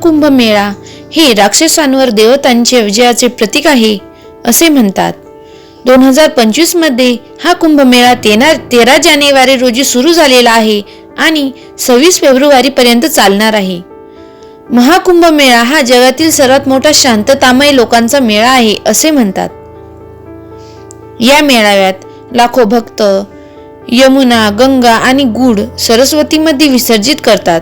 महाकुंभ मेळा हे राक्षसांवर देवतांचे विजयाचे प्रतीक आहे असे म्हणतात. दोन हजार पंचवीसमध्ये हा कुंभमेळा तेरा तेरा जानेवारी रोजी सुरू झालेला आहे आणि सव्वीस फेब्रुवारी पर्यंत चालणार आहे. महाकुंभ मेळा हा जगातील सर्वात मोठा शांततामय लोकांचा मेळा आहे असे म्हणतात. या मेळाव्यात लाखो भक्त यमुना गंगा आणि गुड सरस्वतीमध्ये विसर्जित करतात.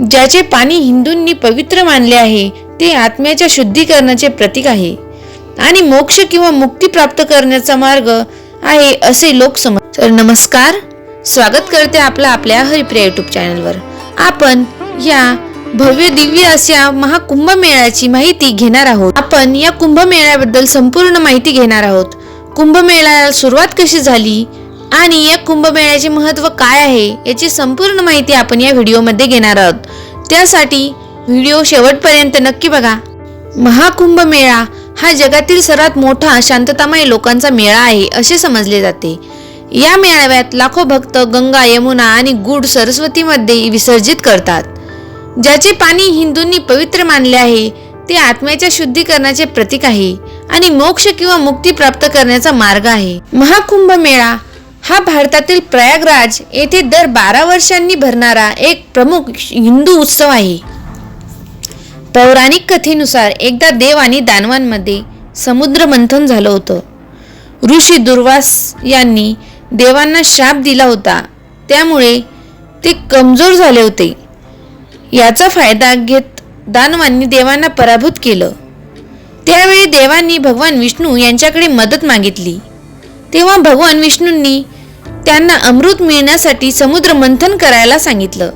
ज्याचे पाणी हिंदूंनी पवित्र मानले आहे ते आत्म्याच्या शुद्धीकरणाचे प्रतीक आहे. आणि मोक्ष किंवा मुक्ती प्राप्त करण्याचा मार्ग आहे असे लोक समज तर नमस्कार स्वागत करते आपला आपल्या हरिप्रिया युट्यूब चॅनलवर आपण या भव्य दिव्य अशा महाकुंभ मेळ्याची माहिती घेणार आहोत. आपण या कुंभमेळ्याबद्दल संपूर्ण माहिती घेणार आहोत. कुंभमेळ्याला सुरुवात कशी झाली? आणि या कुंभमेळ्याचे महत्त्व काय आहे याची संपूर्ण माहिती आपण या व्हिडिओमध्ये घेणार आहोत. त्यासाठी व्हिडिओ शेवटपर्यंत नक्की बघा. महाकुंभ मेळा हा जगातील सर्वात मोठा शांततामय लोकांचा मेळा आहे असे समजले जाते. या मेळाव्यात लाखो भक्त गंगा यमुना आणि गुड सरस्वतीमध्ये विसर्जित करतात. ज्याचे पाणी हिंदूंनी पवित्र मानले आहे ते आत्म्याच्या शुद्धीकरणाचे प्रतीक आहे आणि मोक्ष किंवा मुक्ती प्राप्त करण्याचा मार्ग आहे. महाकुंभ मेळा हा भारतातील प्रयागराज येथे दर बारा वर्षांनी भरणारा एक प्रमुख हिंदू उत्सव आहे. पौराणिक कथेनुसार एकदा देव आणि दानवांमध्ये समुद्र मंथन झालं होतं. ऋषी दुर्वास यांनी देवांना शाप दिला होता. त्यामुळे ते कमजोर झाले होते. याचा फायदा घेत दानवांनी देवांना पराभूत केलं. त्यावेळी देवांनी भगवान विष्णू यांच्याकडे मदत मागितली. तेव्हा भगवान विष्णूंनी त्यांना अमृत मिळण्यासाठी समुद्र मंथन करायला सांगितलं.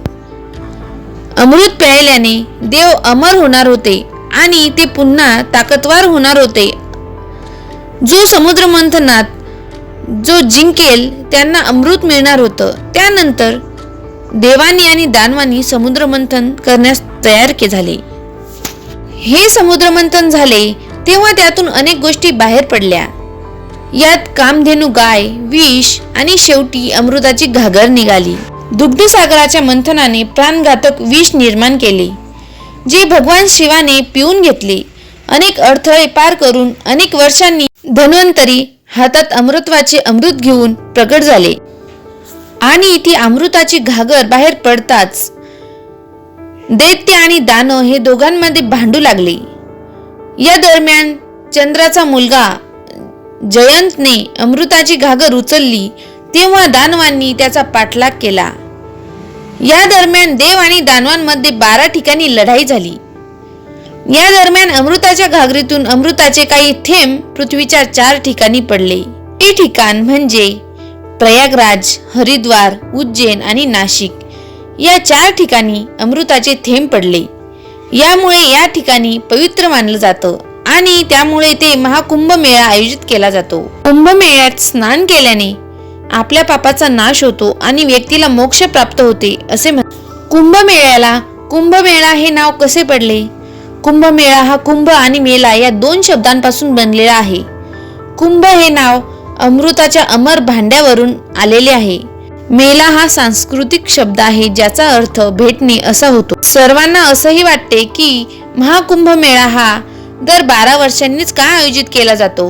अमृत प्यायल्याने देव अमर होणार होते आणि ते पुन्हा ताकदवार होणार होते. जो समुद्र मंथनात जो जिंकेल त्यांना अमृत मिळणार होतं. त्यानंतर देवानी आणि दानवानी समुद्र मंथन करण्यास तयार के झाले. हे समुद्र मंथन झाले तेव्हा त्यातून अनेक गोष्टी बाहेर पडल्या. यात कामधेनू गाय विष आणि शेवटी अमृताची घागर निघाली. दुग्धसागराच्या मंथनाने प्राणघातक विष निर्माण केले जे भगवान शिवाने पिऊन घेतले. अनेक अडथळे पार करून अनेक वर्षांनी धन्वंतरी हातात अमृतवाचे अमृत घेऊन प्रकट झाले. आणि ती अमृताची घागर बाहेर पडताच दैत्य आणि दानव हे दोघांमध्ये भांडू लागले. या दरम्यान चंद्राचा मुलगा जयंतने अमृताची घागर उचलली तेव्हा दानवांनी त्याचा पाठलाग केला. या दरम्यान देव आणि दानवांमध्ये बारा ठिकाणी लढाई झाली. या दरम्यान अमृताच्या घागरीतून अमृताचे काही थेंब पृथ्वीच्या चार ठिकाणी पडले. हे ठिकाण म्हणजे प्रयागराज हरिद्वार उज्जैन आणि नाशिक. या चार ठिकाणी अमृताचे थेंब पडले. यामुळे या ठिकाणी पवित्र मानलं जातं. आणि त्यामुळे ते महाकुंभ मेळा आयोजित केला जातो. कुंभमेळ्यात स्नान केल्याने आपल्या पापाचा नाश होतो आणि व्यक्तीला मोक्ष प्राप्त होते असे म्हण कुंभमेळ्याला कुंभमेळा हे नाव कसे पडले? कुंभमेळा हा कुंभ आणि मेला या दोन शब्दांपासून बनलेला आहे. कुंभ हे नाव अमृताच्या अमर भांड्यावरून आलेले आहे. मेला हा सांस्कृतिक शब्द आहे ज्याचा अर्थ भेटणे असा होतो. सर्वांना असंही वाटते की महाकुंभ मेळा हा दर बारा वर्षांनीच का आयोजित केला जातो?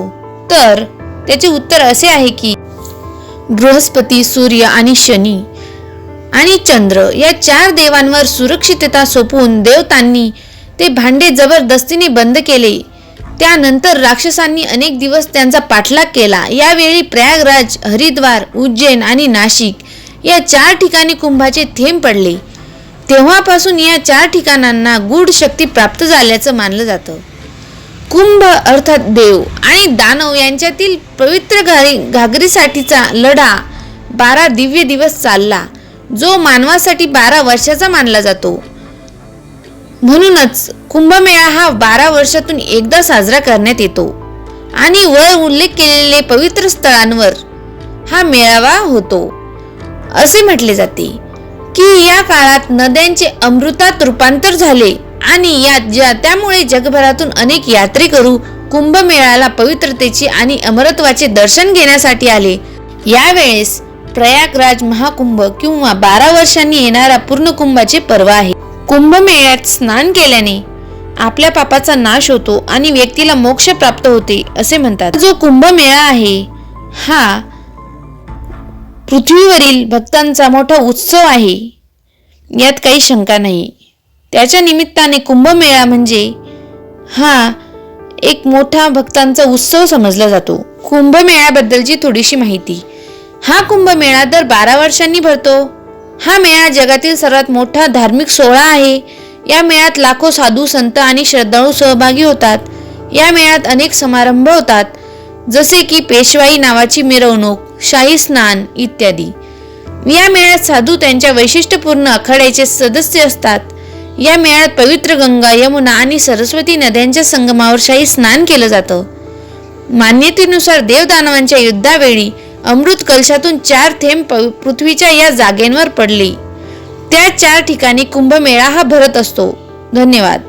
तर त्याचे उत्तर असे आहे की बृहस्पती सूर्य आणि शनी आणि चंद्र या चार देवांवर सुरक्षितता सोपवून देवतांनी ते भांडे जबरदस्तीने बंद केले. त्यानंतर राक्षसांनी अनेक दिवस त्यांचा पाठलाग केला. यावेळी प्रयागराज हरिद्वार उज्जैन आणि नाशिक या चार ठिकाणी कुंभाचे थेंब पडले. तेव्हापासून या चार ठिकाणांना गूढ शक्ती प्राप्त झाल्याचं मानलं जातं. कुंभ अर्थात देव आणि दानव यांच्यातील पवित्र घारी घागरीसाठीचा लढा बारा दिव्य दिवस चालला जो मानवासाठी बारा वर्षाचा मानला जातो. म्हणूनच कुंभमेळा हा बारा वर्षातून एकदा साजरा करण्यात येतो आणि वर उल्लेख केलेले पवित्र स्थळांवर हा मेळावा होतो. असे म्हटले जाते की या काळात नद्यांचे अमृतात रूपांतर झाले आणि या ज्या त्यामुळे जगभरातून अनेक यात्रेकरू कुंभमेळ्याला पवित्रतेची आणि अमरत्वाचे दर्शन घेण्यासाठी आले. यावेळेस प्रयागराज महाकुंभ किंवा बारा वर्षांनी येणारा पूर्ण कुंभाचे पर्व आहे. कुंभमेळ्यात स्नान केल्याने आपल्या पापाचा नाश होतो आणि व्यक्तीला मोक्ष प्राप्त होते असे म्हणतात. जो कुंभमेळा आहे हा पृथ्वीवरील भक्तांचा मोठा उत्सव आहे. यात काही शंका नाही. त्याच्या निमित्ताने कुंभमेळा म्हणजे हा एक मोठा भक्तांचा उत्सव समजला जातो. कुंभमेळ्याबद्दलची थोडीशी माहिती. हा कुंभमेळा दर बारा वर्षांनी भरतो. हा मेळा जगातील सर्वात मोठा धार्मिक सोहळा आहे. या मेळ्यात लाखो साधू संत आणि श्रद्धाळू सहभागी होतात. या मेळ्यात अनेक समारंभ होतात. जसे की पेशवाई नावाची मिरवणूक शाही स्नान इत्यादी. या मेळ्यात साधू त्यांच्या वैशिष्ट्यपूर्ण आखाड्याचे सदस्य असतात. या मेळ्यात पवित्र गंगा यमुना आणि सरस्वती नद्यांच्या संगमावर शाही स्नान केलं जातं. मान्यतेनुसार देवदानवांच्या युद्धावेळी अमृत कलशातून चार थेंब पृथ्वीच्या या जागेंवर पडले. त्या चार ठिकाणी कुंभमेळा हा भरत असतो. धन्यवाद.